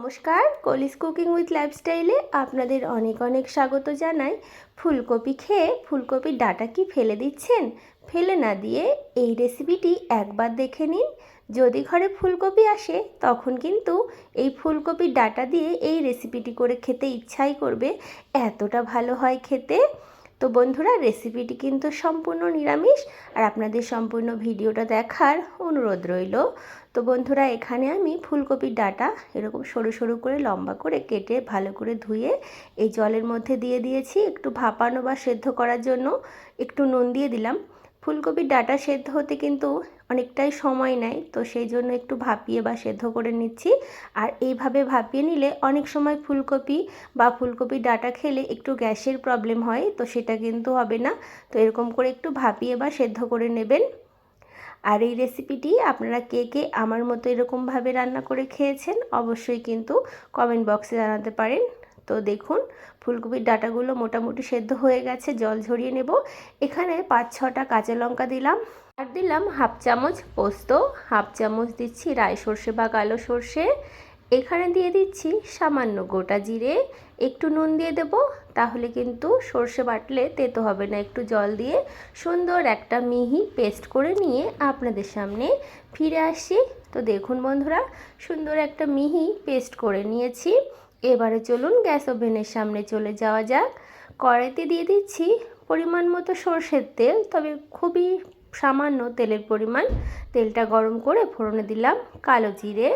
নমস্কার, কলিস cooking with লাইফস্টাইলে আপনাদের অনেক অনেক স্বাগত জানাই। ফুলকপি খেয়ে ফুলকপির ডাটা কি ফেলে দিচ্ছেন? ফেলে না দিয়ে এই রেসিপিটি একবার দেখে নিন। যদি ঘরে ফুলকপি আসে, তখন কিন্তু এই ফুলকপির ডাটা দিয়ে এই রেসিপিটি করে খেতে ইচ্ছাই করবে। এতটা ভালো হয় খেতে। তো বন্ধুরা, রেসিপিটি কিন্তু সম্পূর্ণ নিরামিষ। আর আপনাদের সম্পূর্ণ ভিডিওটা দেখার অনুরোধ রইল। তো বন্ধুরা, এখানে আমি ফুলকপির ডাটা এরকম সরু সরু করে, লম্বা করে কেটে ভালো করে ধুয়ে এই জলের মধ্যে দিয়ে দিয়েছি। একটু ভাপানো বা সেদ্ধ করার জন্য একটু নুন দিয়ে দিলাম। ফুলকপির ডাটা সেদ্ধ হতে কিন্তু অনেকটাই সময় নেয়, তো সেই জন্য একটু ভাপিয়ে বা সেদ্ধ করে নিচ্ছি। আর এইভাবে ভাপিয়ে নিলে অনেক সময় ফুলকপি বা ফুলকপির ডাটা খেলে একটু গ্যাসের প্রবলেম হয়, তো সেটা কিন্তু হবে না। তো এরকম করে একটু ভাপিয়ে বা সেদ্ধ করে নেবেন। আর এই রেসিপিটি আপনারা কে কে আমার মতো এরকমভাবে রান্না করে খেয়েছেন অবশ্যই কিন্তু কমেন্ট বক্সে জানাতে পারেন। তো দেখুন, ফুলকপির ডাটাগুলো মোটামুটি সেদ্ধ হয়ে গেছে, জল ঝরিয়ে নেব। এখানে পাঁচ, ছটা কাঁচা লঙ্কা দিলাম। আর দিলাম হাফ চামচ পোস্ত, হাফ চামচ দিচ্ছি রায় সর্ষে বা কালো সর্ষে। এখানে দিয়ে দিচ্ছি সামান্য গোটা জিরে একটু নুন দিয়ে দেব, তাহলে কিন্তু সর্ষে বাটলে তেতো হবে না। একটু জল দিয়ে সুন্দর একটা মিহি পেস্ট করে নিয়ে আপনাদের সামনে ফিরে আসি। তো দেখুন বন্ধুরা, সুন্দর একটা মিহি পেস্ট করে নিয়েছি। এবারে চলুন গ্যাস ওভেনের সামনে চলে যাওয়া যাক। কড়াইতে দিয়ে দিচ্ছি পরিমাণ মতো সর্ষের তেল, তবে খুবই সামান্য তেলের পরিমাণ। তেলটা গরম করে ফোড়নে দিলাম কালো জিরে।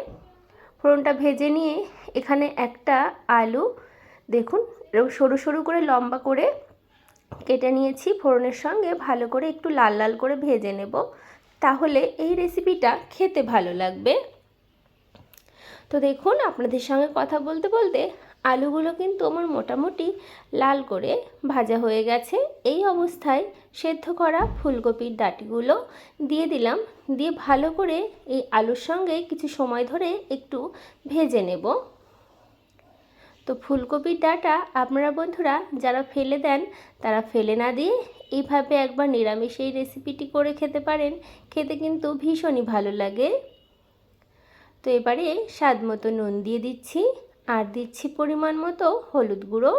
ফোড়নটা ভেজে নিয়ে এখানে একটা আলু দেখুন, এরকম সরু সরু করে লম্বা করে কেটে নিয়েছি ফোড়নের সঙ্গে, ভালো করে একটু লাল লাল করে ভেজে নেব। তাহলে এই রেসিপিটা খেতে ভালো লাগবে। তো দেখুন, আপনাদের সঙ্গে কথা বলতে বলতে আলুগুলো কিন্তু আমার মোটামুটি লাল করে ভাজা হয়ে গেছে। এই অবস্থায় সেদ্ধ করা ফুলকপির ডাটিগুলো দিয়ে দিলাম, দিয়ে ভালো করে এই আলুর সঙ্গে কিছু সময় ধরে একটু ভেজে নেব। তো ফুলকপির ডাটা আপনারা বন্ধুরা যারা ফেলে দেন, তারা ফেলে না দিয়ে এইভাবে একবার নিরামিষ এই রেসিপিটি করে খেতে পারেন। খেতে কিন্তু ভীষণই ভালো লাগে। তো এবারে স্বাদ মতো নুন দিয়ে দিচ্ছি। আর দিচ্ছি পরিমাণ মতো হলুদ গুঁড়ো।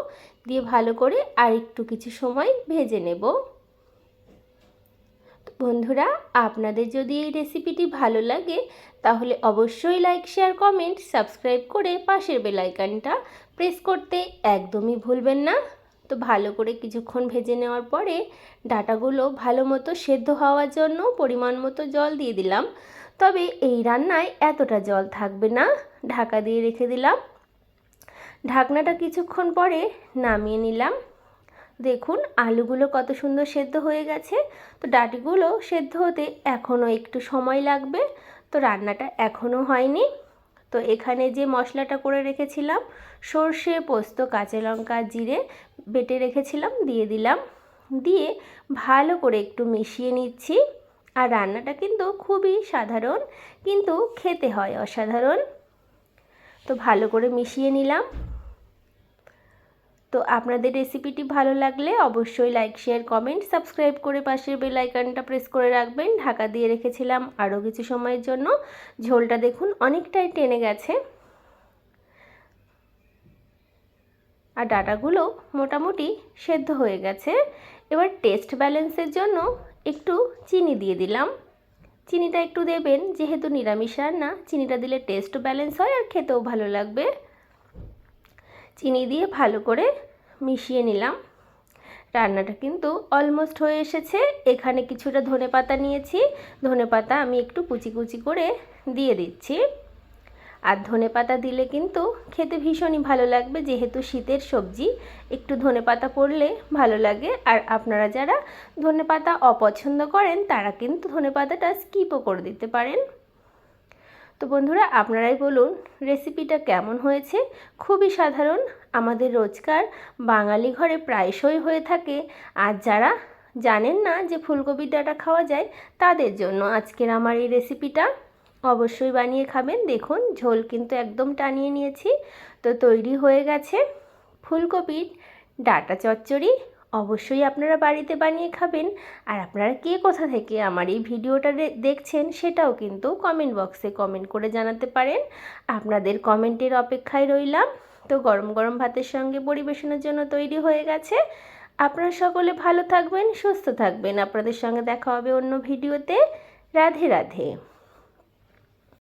দিয়ে ভালো করে আর একটু কিছু সময় ভেজে নেব। বন্ধুরা, আপনাদের যদি এই রেসিপিটি ভালো লাগে, তাহলে অবশ্যই লাইক শেয়ার কমেন্ট সাবস্ক্রাইব করে পাশের বেলাইকানটা প্রেস করতে একদমই ভুলবেন না। তো ভালো করে কিছুক্ষণ ভেজে নেওয়ার পরে ডাটাগুলো ভালো মতো সেদ্ধ হওয়ার জন্য পরিমাণ মতো জল দিয়ে দিলাম। তবে এই রান্নায় এতটা জল থাকবে না, ঢাকা দিয়ে রেখে দিলাম। ঢাকনাটা কিছুক্ষণ পরে নামিয়ে নিলাম। দেখুন, আলুগুলো কত সুন্দর সেদ্ধ হয়ে গেছে। তো ডাটিগুলো সেদ্ধ হতে এখনও একটু সময় লাগবে। তো রান্নাটা এখনও হয়নি। তো এখানে যে মশলাটা করে রেখেছিলাম, সর্ষে, পোস্ত, কাঁচা লঙ্কা, জিরে বেটে রেখেছিলাম, দিয়ে দিলাম। দিয়ে ভালো করে একটু মিশিয়ে নিচ্ছি। আর রান্নাটা কিন্তু খুবই সাধারণ, কিন্তু খেতে হয় অসাধারণ। তো ভালো করে মিশিয়ে নিলাম। তো আপনাদের রেসিপিটি ভালো লাগলে অবশ্যই লাইক শেয়ার কমেন্ট সাবস্ক্রাইব করে পাশের বেল আইকনটা প্রেস করে রাখবেন। ঢাকা দিয়ে রেখেছিলাম আরও কিছু সময়ের জন্য। ঝোলটা দেখুন অনেকটাই টেনে গেছে। আর ডাটাগুলো মোটামুটি সেদ্ধ হয়ে গেছে। এবার টেস্ট ব্যালেন্সের জন্য একটু চিনি দিয়ে দিলাম। চিনিটা একটু দেবেন, যেহেতু নিরামিষ রান্না, চিনিটা দিলে টেস্ট ব্যালেন্স হয় আর খেতেও ভালো লাগবে। চিনি দিয়ে ভালো করে মিশিয়ে নিলাম। রান্নাটা কিন্তু অলমোস্ট হয়ে এসেছে। এখানে কিছুটা ধনে পাতা নিয়েছি। ধনে পাতা আমি একটু কুচি কুচি করে দিয়ে দিচ্ছি। আর ধনে পাতা দিলে কিন্তু খেতে ভীষণই ভালো লাগবে, যেহেতু শীতের সবজি। একটু ধনে পাতা পড়লে ভালো লাগে। আর আপনারা যারা ধনে পাতা অপছন্দ করেন, তারা কিন্তু ধনে পাতাটা স্কিপও করে দিতে পারেন। তো বন্ধুরা, আপনারাই বলুন রেসিপিটা কেমন হয়েছে? খুবই সাধারণ, আমাদের রোজকার বাঙালি ঘরে প্রায়শই হয়ে থাকে। আর যারা জানেন না যে ফুলকপির ডাটা খাওয়া যায়, তাদের জন্য আজকের আমার এই রেসিপিটা অবশ্যই বানিয়ে খাবেন। দেখুন, ঝোল কিন্তু একদম টানিয়ে নিয়েছি। তো তৈরি হয়ে গেছে ফুলকপির ডাটা চচ্চড়ি। অবশ্যই আপনারা বাড়িতে বানিয়ে খাবেন। আর আপনারা কে কোথা থেকে আমার এই ভিডিওটা দেখছেন সেটাও কিন্তু কমেন্ট বক্সে কমেন্ট করে জানাতে পারেন। আপনাদের কমেন্টের অপেক্ষায় রইলাম। তো গরম গরম ভাতের সঙ্গে পরিবেশনের জন্য তৈরি হয়ে গেছে। আপনারা সকলে ভালো থাকবেন, সুস্থ থাকবেন। আপনাদের সঙ্গে দেখা হবে অন্য ভিডিওতে। রাধে রাধে।